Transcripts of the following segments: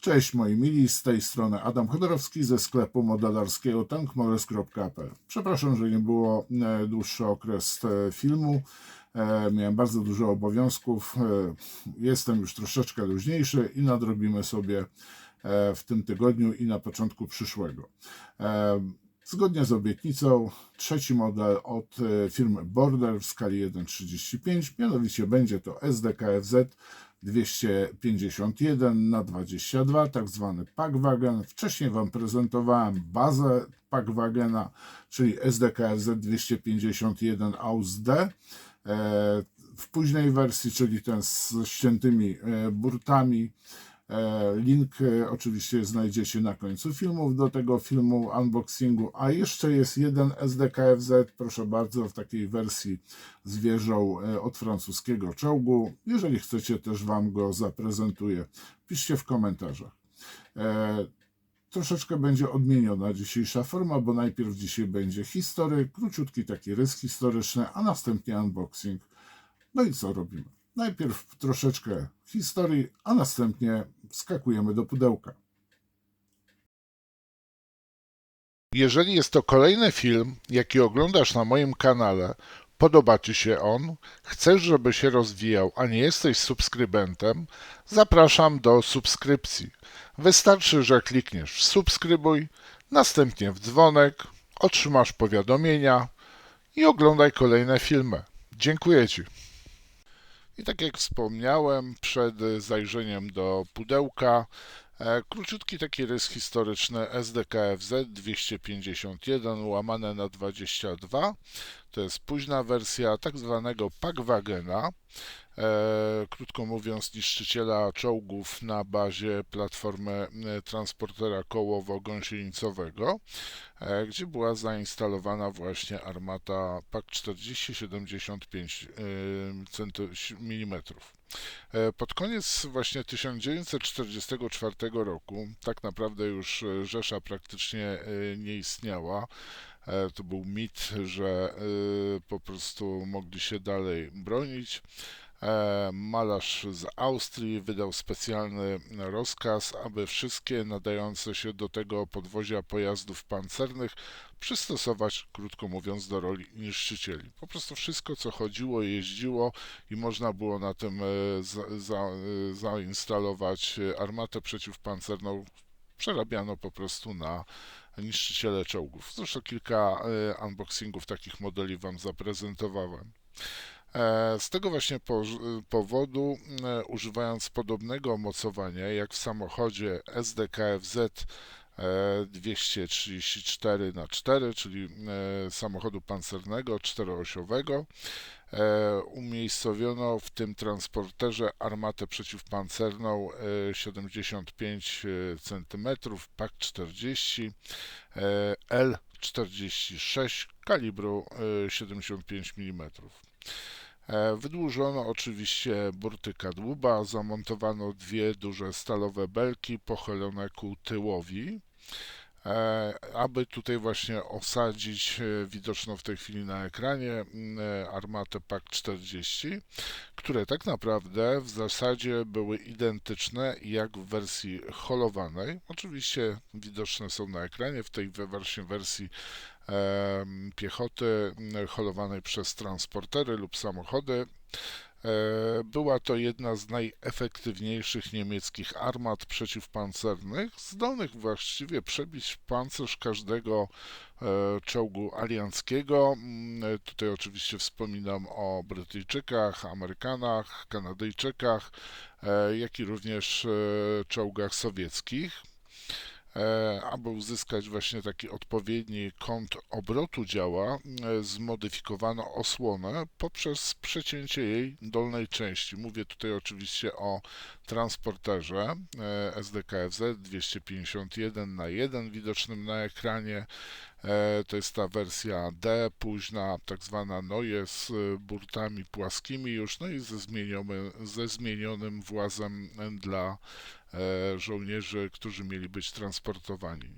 Cześć moi mili, z tej strony Adam Chodorowski ze sklepu modelarskiego tankmores.pl. Przepraszam, że nie było e, dłuższy okres e, filmu. E, Miałem bardzo dużo obowiązków. Jestem już troszeczkę luźniejszy i nadrobimy sobie w tym tygodniu i na początku przyszłego. Zgodnie z obietnicą, trzeci model od firmy Border w skali 1.35, mianowicie będzie to SDKFZ 251 na 22, tak zwany Packwagen. Wcześniej Wam prezentowałem bazę Packwagena, czyli SDKFZ 251 AUS D. E, W późnej wersji, czyli ten z ściętymi e, burtami, Link e, oczywiście znajdziecie na końcu filmów do tego filmu unboxingu, a jeszcze jest jeden SDKFZ, proszę bardzo, w takiej wersji z e, od francuskiego czołgu. Jeżeli chcecie, też Wam go zaprezentuję. Piszcie w komentarzach. E, Troszeczkę będzie odmieniona dzisiejsza forma, bo najpierw dzisiaj będzie historyk, króciutki taki rys historyczny, a następnie unboxing. No i co robimy? Najpierw troszeczkę historii, a następnie wskakujemy do pudełka. Jeżeli jest to kolejny film, jaki oglądasz na moim kanale, podoba Ci się on, chcesz, żeby się rozwijał, a nie jesteś subskrybentem, zapraszam do subskrypcji. Wystarczy, że klikniesz subskrybuj, następnie w dzwonek, otrzymasz powiadomienia i oglądaj kolejne filmy. Dziękuję Ci. I tak jak wspomniałem przed zajrzeniem do pudełka, e, króciutki taki rys historyczny SDKFZ 251 łamane na 22. To jest późna wersja tak zwanego Packwagena, e, krótko mówiąc niszczyciela czołgów na bazie platformy e, transportera kołowo-gąsienicowego, e, gdzie była zainstalowana właśnie armata PAK 40 75 mm. Pod koniec właśnie 1944 roku, tak naprawdę już e, Rzesza praktycznie e, nie istniała. E, To był mit, że e, po prostu mogli się dalej bronić. E, Malarz z Austrii wydał specjalny rozkaz, aby wszystkie nadające się do tego podwozia pojazdów pancernych przystosować, krótko mówiąc, do roli niszczycieli. Po prostu wszystko, co chodziło, jeździło i można było na tym e, za, za, zainstalować armatę przeciwpancerną, przerabiano po prostu na niszczyciele czołgów. Zresztą kilka e, unboxingów takich modeli Wam zaprezentowałem. E, Z tego właśnie po, powodu, e, używając podobnego omocowania jak w samochodzie SDKFZ e, 234 na 4 czyli e, samochodu pancernego czteroosiowego, e, umiejscowiono w tym transporterze armatę przeciwpancerną e, 75 cm, PAK 40 e, L46 kalibru e, 75 mm. E, Wydłużono oczywiście burty kadłuba, zamontowano dwie duże stalowe belki pochylone ku tyłowi, e, aby tutaj właśnie osadzić e, widoczną w tej chwili na ekranie m, e, armatę PAK 40, które tak naprawdę w zasadzie były identyczne jak w wersji holowanej. Oczywiście widoczne są na ekranie w tej właśnie wersji piechoty m, holowanej przez transportery lub samochody. E, Była to jedna z najefektywniejszych niemieckich armat przeciwpancernych, zdolnych właściwie przebić pancerz każdego e, czołgu alianckiego. Mm, e, Tutaj oczywiście wspominam o Brytyjczykach, Amerykanach, Kanadyjczykach, jak i również czołgach sowieckich aby uzyskać właśnie taki odpowiedni kąt obrotu działa, e, zmodyfikowano osłonę poprzez przecięcie jej dolnej części. Mówię tutaj oczywiście o transporterze e, SDKFZ 251 na 1 widocznym na ekranie. E, To jest ta wersja D, późna, tak zwana Neue z e, burtami płaskimi już, no i ze, ze zmienionym włazem dla e, żołnierzy, którzy mieli być transportowani.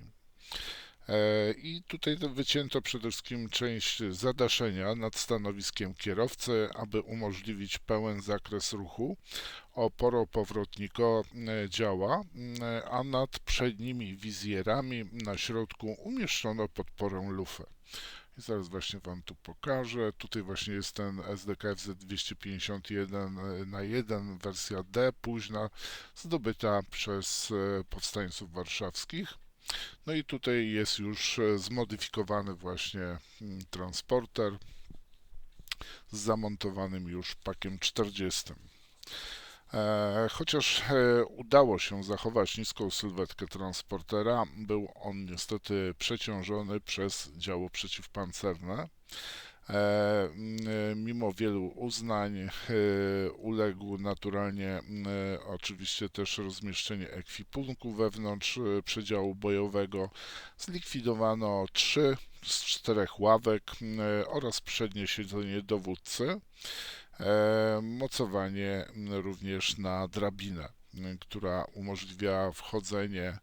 E, I tutaj to wycięto przede wszystkim część zadaszenia nad stanowiskiem kierowcy, aby umożliwić pełen zakres ruchu. Oporo powrotniko e, działa, e, a nad przednimi wizjerami na środku umieszczono podporę lufę. I zaraz właśnie Wam tu pokażę. Tutaj właśnie jest ten SDKFZ 251 e, na 1, wersja D, późna, zdobyta przez e, powstańców warszawskich. No i tutaj jest już e, zmodyfikowany właśnie mm, transporter z zamontowanym już pakiem 40. E, Chociaż e, udało się zachować niską sylwetkę transportera, był on niestety przeciążony przez działo przeciwpancerne. E, Mimo wielu uznań uległ naturalnie oczywiście też rozmieszczenie ekwipunku wewnątrz przedziału bojowego. Zlikwidowano trzy z czterech ławek oraz przednie siedzenie dowódcy. E, Mocowanie również na drabinę, która umożliwia wchodzenie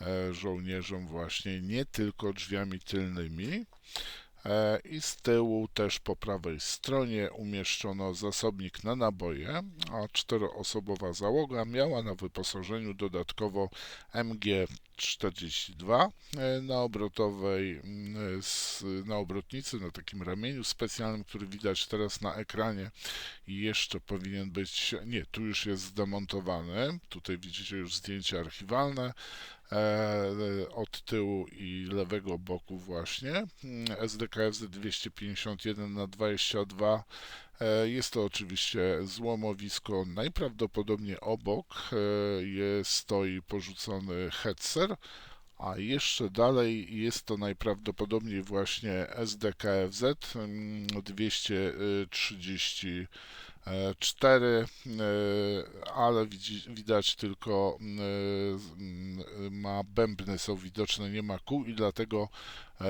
e, żołnierzom właśnie nie tylko drzwiami tylnymi. E, I z tyłu też po prawej stronie umieszczono zasobnik na naboje, a czteroosobowa załoga miała na wyposażeniu dodatkowo MG42 e, na obrotowej, mm, s- na obrotnicy, na takim ramieniu specjalnym, który widać teraz na ekranie. I jeszcze powinien być, nie, tu już jest zdemontowany, tutaj widzicie już zdjęcia archiwalne, e, E, e, od tyłu i lewego boku właśnie. Mm, SDKFZ 251 na 22 e, jest to oczywiście złomowisko. Najprawdopodobniej obok jest, stoi porzucony Hetzer, a jeszcze dalej jest to najprawdopodobniej właśnie SDKFZ 230 mm, E, 4, e, ale widać tylko e, ma bębny, są widoczne, nie ma kół i dlatego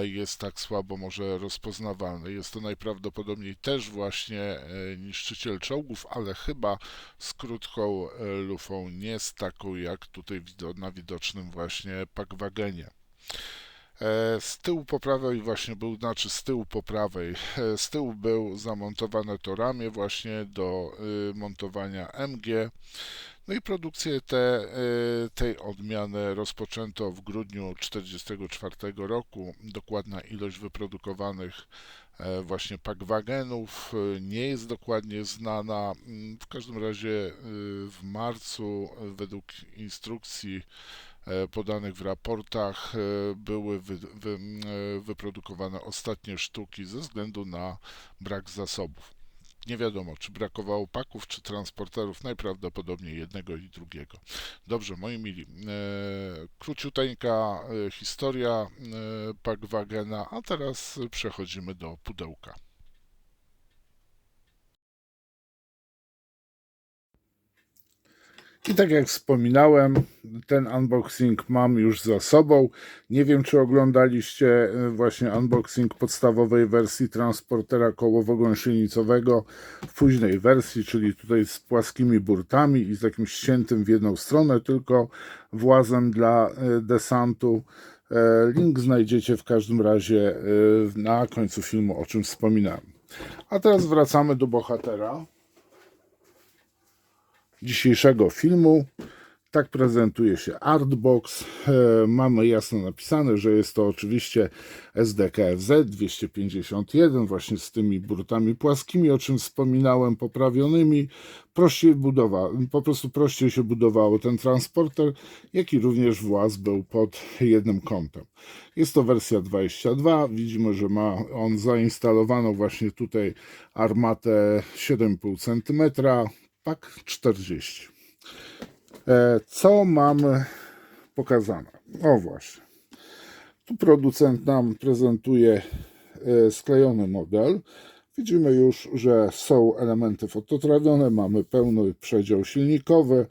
jest tak słabo może rozpoznawalny. Jest to najprawdopodobniej też właśnie niszczyciel czołgów, ale chyba z krótką lufą, nie z taką jak tutaj na widocznym właśnie Pakwagenie. E, Z tyłu po prawej właśnie był, znaczy z tyłu po prawej, e, z tyłu był zamontowane to ramię właśnie do y, montowania MG. No i produkcję te, y, tej odmiany rozpoczęto w grudniu 1944 roku. Dokładna ilość wyprodukowanych e, właśnie Pagwagenów y, nie jest dokładnie znana. Mm, W każdym razie w marcu według instrukcji podanych w raportach e, były wy, wy, e, wyprodukowane ostatnie sztuki ze względu na brak zasobów. Nie wiadomo, czy brakowało paków, czy transporterów, najprawdopodobniej jednego i drugiego. Dobrze, moi mili, e, króciuteńka e, historia e, Pagwagena, a teraz przechodzimy do pudełka. I tak jak wspominałem, ten unboxing mam już za sobą. Nie wiem, czy oglądaliście y, właśnie unboxing podstawowej wersji transportera kołowo-gąsienicowego w późnej wersji, czyli tutaj z płaskimi burtami i z takim ściętym w jedną stronę, tylko włazem dla y, desantu. E, Link znajdziecie w każdym razie y, na końcu filmu, o czym wspominałem. A teraz wracamy do bohatera dzisiejszego filmu. Tak prezentuje się Artbox. E, mamy jasno napisane, że jest to oczywiście SDKFZ 251, właśnie z tymi burtami płaskimi, o czym wspominałem, poprawionymi. Prościej budowa, po prostu prościej się budowało ten transporter, jak i również właz był pod jednym kątem. Jest to wersja 22. Widzimy, że ma on zainstalowaną właśnie tutaj armatę 7,5 cm, pak 40. E, Co mamy pokazane? O właśnie. Tu producent nam prezentuje e, sklejony model. Widzimy już, że są elementy fototrawione, mamy pełny przedział silnikowy,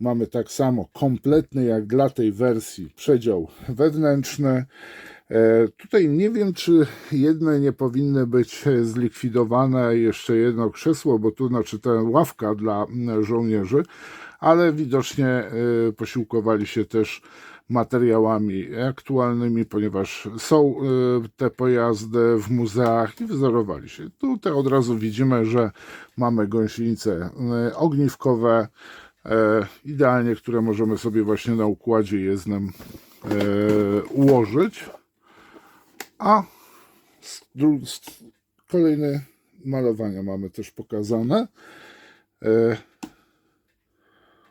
mamy tak samo kompletny jak dla tej wersji przedział wewnętrzny. E, Tutaj nie wiem, czy jedne nie powinny być e, zlikwidowane, jeszcze jedno krzesło, bo tu znaczy ta ławka dla żołnierzy, ale widocznie e, posiłkowali się też materiałami aktualnymi, ponieważ są y, te pojazdy w muzeach i wzorowali się. Tutaj od razu widzimy, że mamy gąsienice ogniwkowe, e, idealnie, które możemy sobie właśnie na układzie jezdnym e, ułożyć. A kolejne malowania mamy też pokazane. E,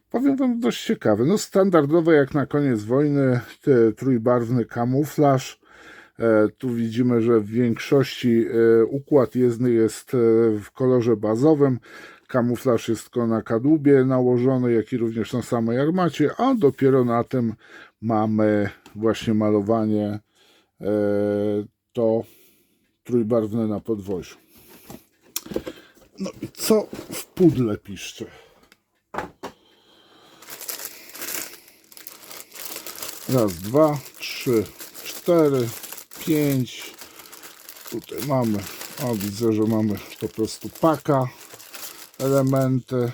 Powiem wam dość ciekawe. No standardowe jak na koniec wojny trójbarwny kamuflaż. E, tu widzimy, że w większości e, układ jezdny jest w kolorze bazowym. Kamuflaż jest tylko na kadłubie nałożony, jak i również na samej armacie, a dopiero na tym mamy właśnie malowanie to trójbarwne na podwoziu. No i co w pudle piszcze? Raz, dwa, trzy, cztery, pięć. Tutaj mamy, o widzę, że mamy po prostu paka, elementy,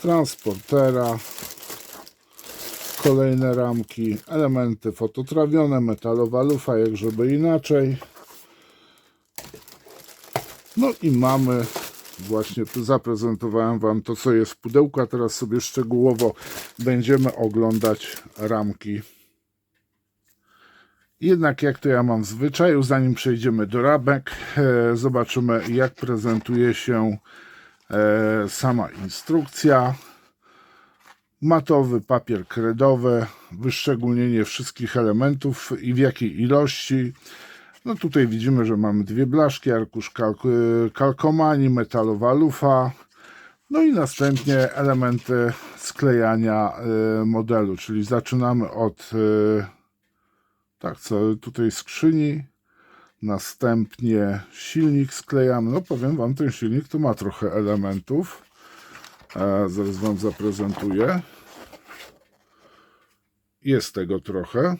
transportera, kolejne ramki, elementy fototrawione, metalowa lufa, jak żeby inaczej. No i mamy właśnie tu zaprezentowałem Wam to, co jest w pudełku, a teraz sobie szczegółowo będziemy oglądać ramki. Jednak jak to ja mam w zwyczaju, zanim przejdziemy do ramek, e, zobaczymy jak prezentuje się e, sama instrukcja. Matowy papier kredowy, wyszczególnienie wszystkich elementów i w jakiej ilości. No tutaj widzimy, że mamy dwie blaszki, arkusz kalk metalowa lufa, no i następnie elementy sklejania y, modelu, czyli zaczynamy od y, tak, co tutaj skrzyni, następnie silnik sklejamy. No powiem Wam, ten silnik to ma trochę elementów. E, zaraz Wam zaprezentuję. Jest tego trochę.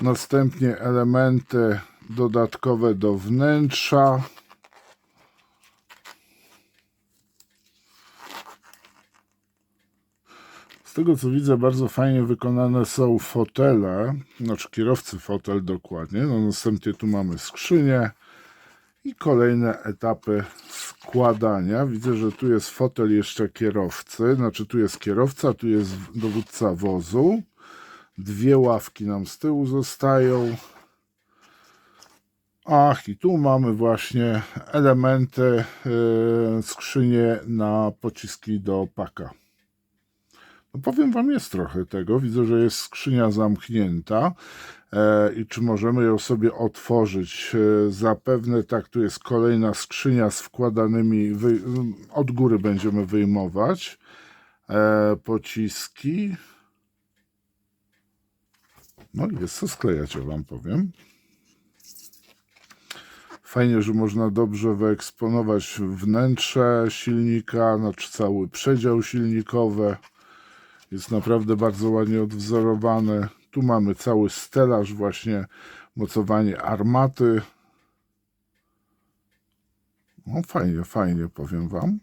Następnie elementy dodatkowe do wnętrza. Z tego co widzę, bardzo fajnie wykonane są fotele, znaczy kierowcy fotel dokładnie. No, następnie tu mamy skrzynię i kolejne etapy składania. Widzę, że tu jest fotel jeszcze kierowcy, znaczy tu jest kierowca, tu jest dowódca wozu. Dwie ławki nam z tyłu zostają. Ach, i tu mamy właśnie elementy, yy, skrzynie na pociski do paka. No powiem Wam, jest trochę tego. Widzę, że jest skrzynia zamknięta. E, I czy możemy ją sobie otworzyć? E, zapewne tak, tu jest kolejna skrzynia z wkładanymi, wy, od góry będziemy wyjmować e, pociski. No i jest co sklejać, ja Wam powiem. Fajnie, że można dobrze wyeksponować wnętrze silnika, znaczy cały przedział silnikowy. Jest naprawdę bardzo ładnie odwzorowany. Tu mamy cały stelaż, właśnie mocowanie armaty. No fajnie, fajnie, powiem Wam.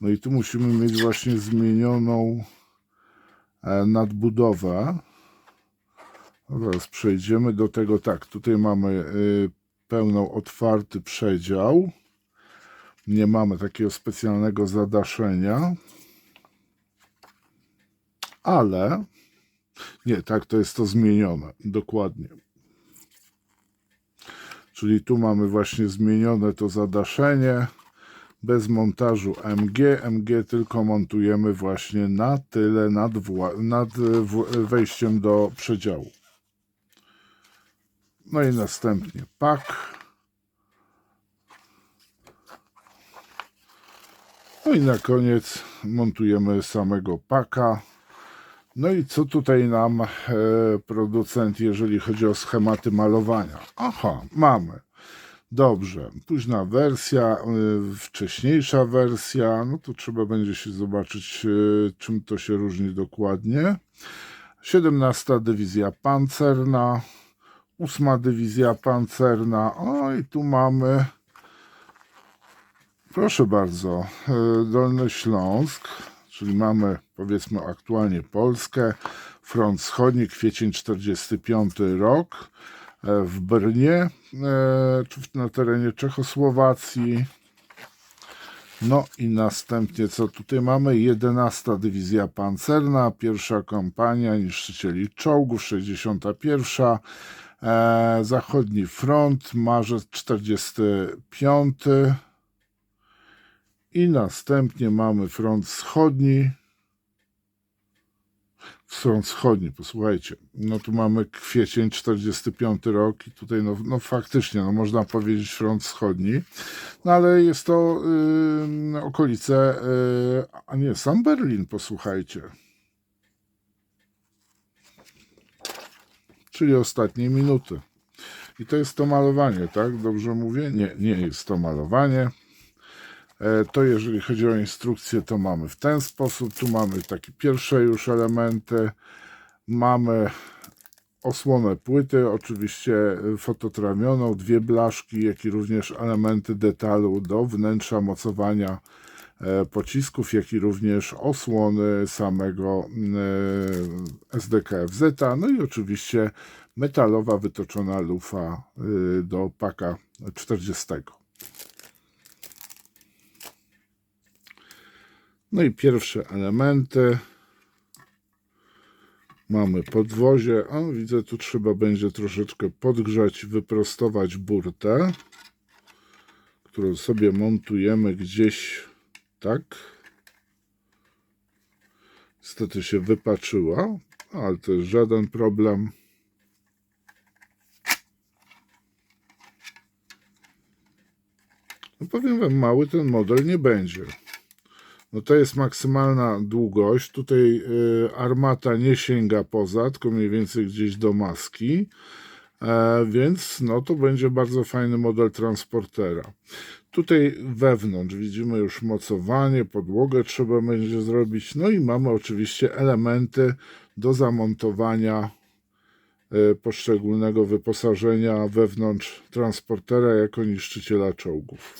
No i tu musimy mieć właśnie zmienioną e, nadbudowę. No Teraz przejdziemy do tego. Tak, tutaj mamy y, pełną otwarty przedział. Nie mamy takiego specjalnego zadaszenia. Ale nie, tak to jest to zmienione. Dokładnie. Czyli tu mamy właśnie zmienione to zadaszenie bez montażu MG. MG tylko montujemy właśnie na tyle nad, nad wejściem do przedziału. No i następnie pak. No i na koniec montujemy samego paka. No i co tutaj nam e, producent, jeżeli chodzi o schematy malowania? Aha, mamy. Dobrze, późna wersja, y, wcześniejsza wersja, no to trzeba będzie się zobaczyć, y, czym to się różni dokładnie. 17 dywizja pancerna, 8 dywizja pancerna, o i tu mamy Proszę bardzo, e, Dolny Śląsk, czyli mamy powiedzmy aktualnie Polskę, front wschodni, kwiecień 45 rok, e, w Brnie, e, na terenie Czechosłowacji. No i następnie co tutaj mamy? 11 Dywizja Pancerna, pierwsza kampania niszczycieli czołgów, 61. E, Zachodni Front, marzec 45. I następnie mamy front wschodni. Front wschodni, posłuchajcie. No tu mamy kwiecień 45 rok i tutaj no, no faktycznie, no można powiedzieć front wschodni. No ale jest to yy, okolice, yy, a nie, sam Berlin, posłuchajcie. Czyli ostatnie minuty. I to jest to malowanie, tak? Dobrze mówię? Nie, nie jest to malowanie. E, To jeżeli chodzi o instrukcję, to mamy w ten sposób. Tu mamy takie pierwsze już elementy. Mamy osłonę płyty, oczywiście fototrawioną, dwie blaszki, jak i również elementy detalu do wnętrza mocowania e, pocisków, jak i również osłony samego e, SDKFZ, no i oczywiście metalowa wytoczona lufa do paka 40. No i pierwsze elementy. Mamy podwozie. A widzę, tu trzeba będzie troszeczkę podgrzać, wyprostować burtę, którą sobie montujemy gdzieś tak. Niestety się wypaczyła, ale to jest żaden problem. No powiem Wam, mały ten model nie będzie. No to jest maksymalna długość. Tutaj y, armata nie sięga poza, tylko mniej więcej gdzieś do maski. E, więc no to będzie bardzo fajny model transportera. Tutaj wewnątrz widzimy już mocowanie, podłogę trzeba będzie zrobić. No i mamy oczywiście elementy do zamontowania e, poszczególnego wyposażenia wewnątrz transportera jako niszczyciela czołgów.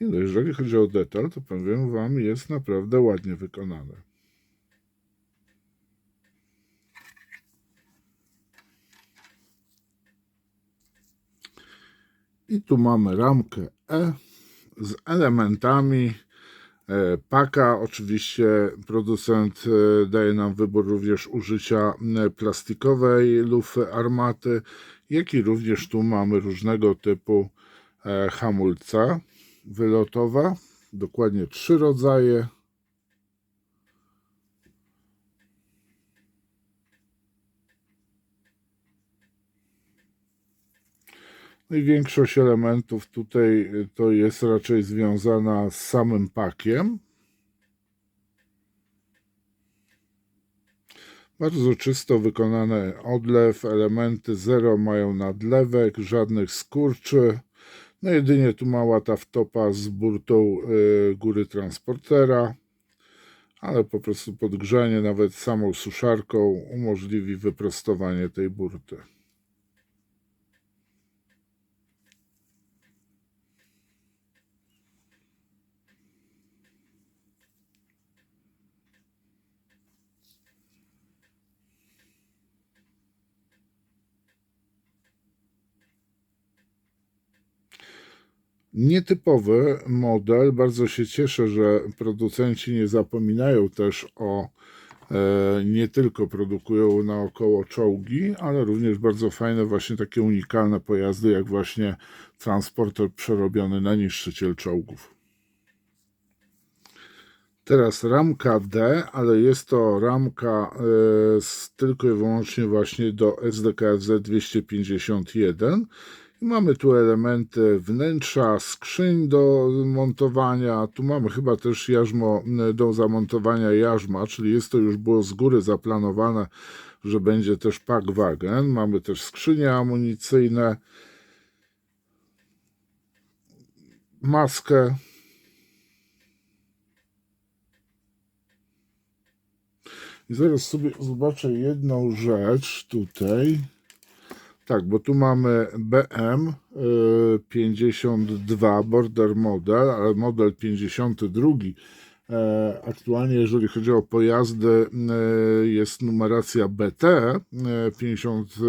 Nie no, jeżeli chodzi o detal, to powiem Wam, jest naprawdę ładnie wykonane. I tu mamy ramkę E z elementami e, paka. Oczywiście producent e, daje nam wybór również użycia e, plastikowej lufy armaty, jak i również tu mamy różnego typu hamulca wylotowe. Dokładnie trzy rodzaje. No i większość elementów tutaj y, to jest raczej związana z samym pakiem. Bardzo czysto wykonany odlew, elementy zero mają nadlewek, żadnych skurczy. No jedynie tu mała ta wtopa z burtą y, góry transportera, ale po prostu podgrzanie nawet samą suszarką umożliwi wyprostowanie tej burty. Nietypowy model. Bardzo się cieszę, że producenci nie zapominają też o e, nie tylko produkują naokoło czołgi, ale również bardzo fajne właśnie takie unikalne pojazdy, jak właśnie transporter przerobiony na niszczyciel czołgów. Teraz ramka D, ale jest to ramka e, z, tylko i wyłącznie właśnie do SDKFZ 251. Mamy tu elementy wnętrza, skrzyń do montowania. Tu mamy chyba też jarzmo do zamontowania jarzma, czyli jest to już było z góry zaplanowane, że będzie też pack wagen. Mamy też skrzynie amunicyjne, maskę I zaraz sobie zobaczę jedną rzecz tutaj. Tak, bo tu mamy BM y, 52 Border Model, ale model 52. E, Aktualnie, jeżeli chodzi o pojazdy, e, jest numeracja BT e, 50. e,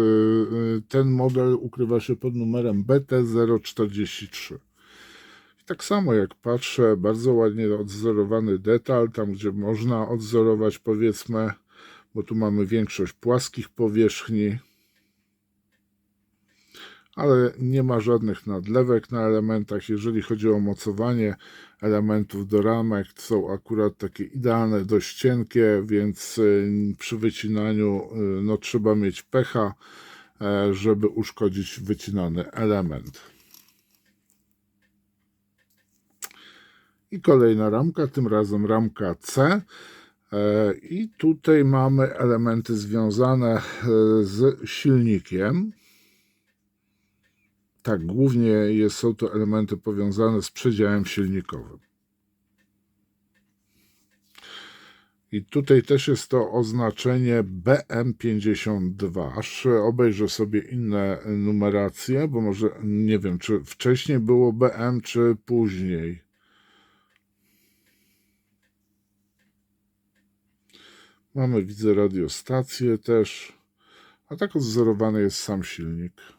Ten model ukrywa się pod numerem BT 043. I tak samo jak patrzę, bardzo ładnie odzorowany detal, tam gdzie można odzorować, powiedzmy, bo tu mamy większość płaskich powierzchni ale nie ma żadnych nadlewek na elementach. Jeżeli chodzi o mocowanie elementów do ramek, są akurat takie idealne, dość cienkie, więc y, przy wycinaniu y, no, trzeba mieć pecha, e, żeby uszkodzić wycinany element. I kolejna ramka, tym razem ramka C. E, I tutaj mamy elementy związane e, z silnikiem. Tak, głównie jest, są to elementy powiązane z przedziałem silnikowym. I tutaj też jest to oznaczenie BM52. Aż obejrzę sobie inne numeracje, bo może nie wiem, czy wcześniej było BM, czy później. Mamy, widzę, radiostację też. A tak odzorowany jest sam silnik.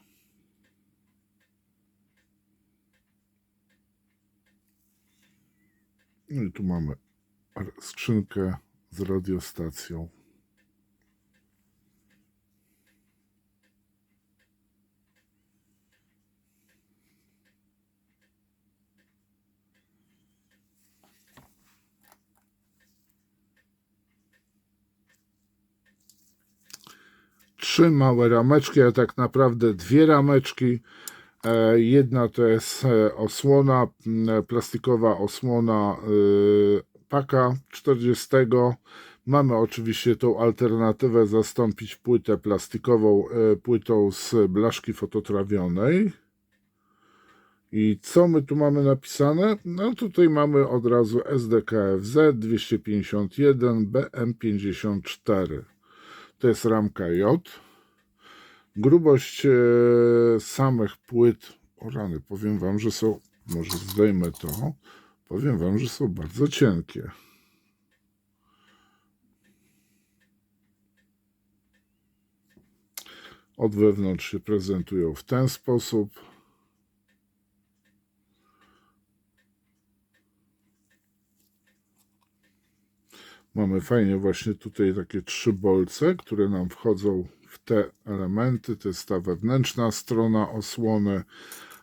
No i tu mamy skrzynkę z radiostacją. Trzy małe rameczki, a tak naprawdę dwie rameczki. E, Jedna to jest e, osłona, plastikowa osłona y, paka 40. Mamy oczywiście tą alternatywę zastąpić płytę plastikową e, płytą z blaszki fototrawionej. I co my tu mamy napisane? No tutaj mamy od razu SDKFZ 251 BM54. To jest ramka J. Grubość e, samych płyt, o rany, powiem wam, że są, może zdejmę to, powiem wam, że są bardzo cienkie. Od wewnątrz się prezentują w ten sposób. Mamy fajnie właśnie tutaj takie trzy bolce, które nam wchodzą te elementy. To jest ta wewnętrzna strona osłony.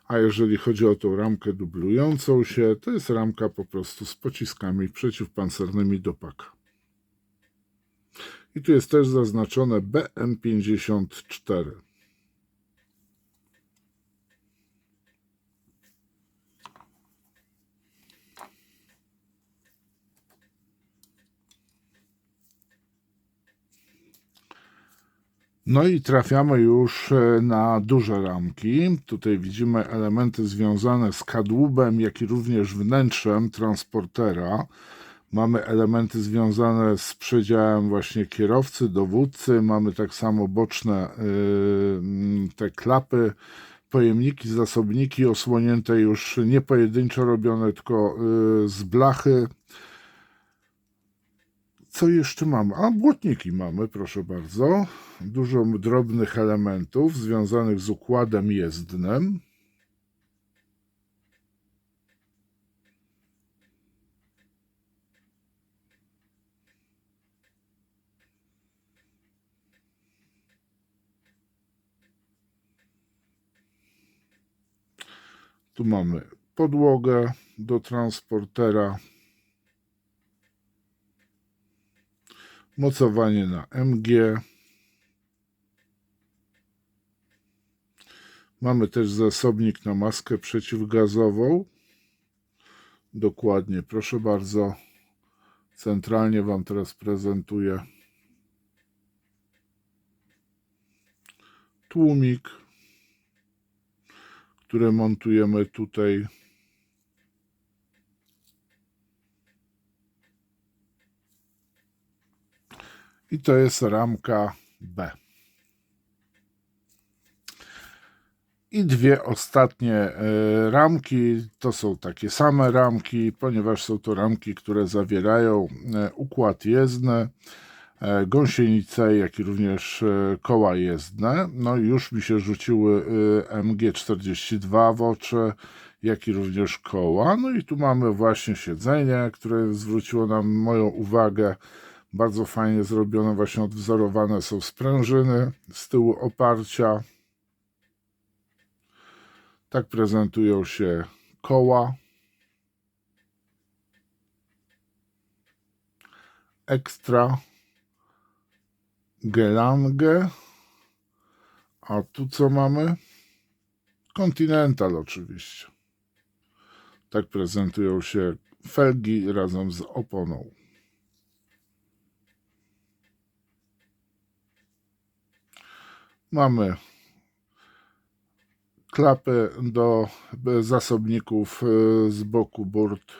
A jeżeli chodzi o tą ramkę dublującą się, to jest ramka po prostu z pociskami przeciwpancernymi do paka. I tu jest też zaznaczone BM54. No i trafiamy już e, na duże ramki. Tutaj widzimy elementy związane z kadłubem, jak i również wnętrzem transportera. Mamy elementy związane z przedziałem właśnie kierowcy, dowódcy. Mamy tak samo boczne yy, te klapy, pojemniki, zasobniki osłonięte już nie pojedynczo robione, tylko yy, z blachy. Co jeszcze mamy? A, błotniki mamy, proszę bardzo. Dużo drobnych elementów związanych z układem jezdnym. Tu mamy podłogę do transportera. Mocowanie na MG. Mamy też zasobnik na maskę przeciwgazową. Dokładnie, proszę bardzo. Centralnie Wam teraz prezentuję. Tłumik, który montujemy tutaj I to jest ramka B. I dwie ostatnie e, ramki to są takie same ramki, ponieważ są to ramki, które zawierają e, układ jezdny, e, gąsienice, jak i również koła jezdne. No już mi się rzuciły e, MG42 w oczy, jak i również koła. No i tu mamy właśnie siedzenie, które zwróciło nam moją uwagę. Bardzo fajnie zrobione, właśnie odwzorowane są sprężyny z tyłu oparcia. Tak prezentują się koła. Ekstra. Gelange. A tu co mamy? Continental oczywiście. Tak prezentują się felgi razem z oponą. Mamy klapy do zasobników y, z boku burt.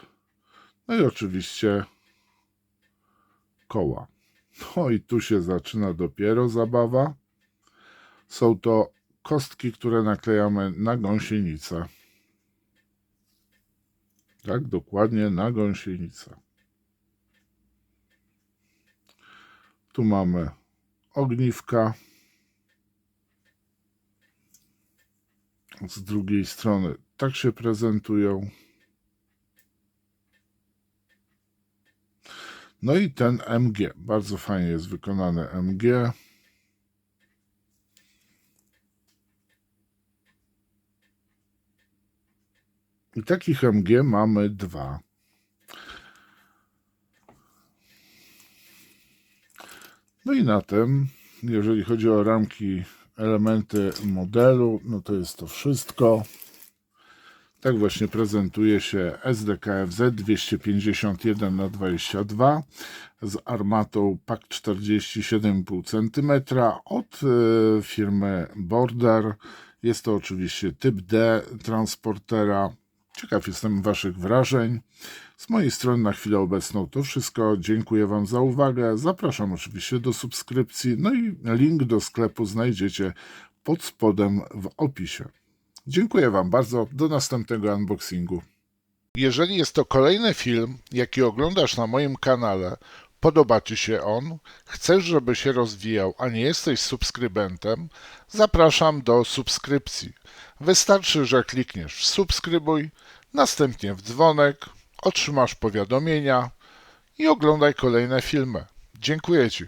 No i oczywiście koła. No i tu się zaczyna dopiero zabawa. Są to kostki, które naklejamy na gąsienicę. Tak, dokładnie na gąsienicę. Tu mamy ogniwka. Z drugiej strony tak się prezentują. No i ten MG. Bardzo fajnie jest wykonane MG. I takich MG mamy dwa. No i na tym, jeżeli chodzi o ramki, elementy modelu, no to jest to wszystko. Tak właśnie prezentuje się SDKFZ 251 na 22 z armatą PAK 47,5 cm od e, firmy Border. Jest to oczywiście typ D transportera. Ciekaw jestem Waszych wrażeń. Z mojej strony na chwilę obecną to wszystko. Dziękuję Wam za uwagę. Zapraszam oczywiście do subskrypcji. No i link do sklepu znajdziecie pod spodem w opisie. Dziękuję Wam bardzo. Do następnego unboxingu. Jeżeli jest to kolejny film, jaki oglądasz na moim kanale, podoba Ci się on, chcesz, żeby się rozwijał, a nie jesteś subskrybentem, zapraszam do subskrypcji. Wystarczy, że klikniesz w subskrybuj, następnie w dzwonek, otrzymasz powiadomienia i oglądaj kolejne filmy. Dziękuję Ci.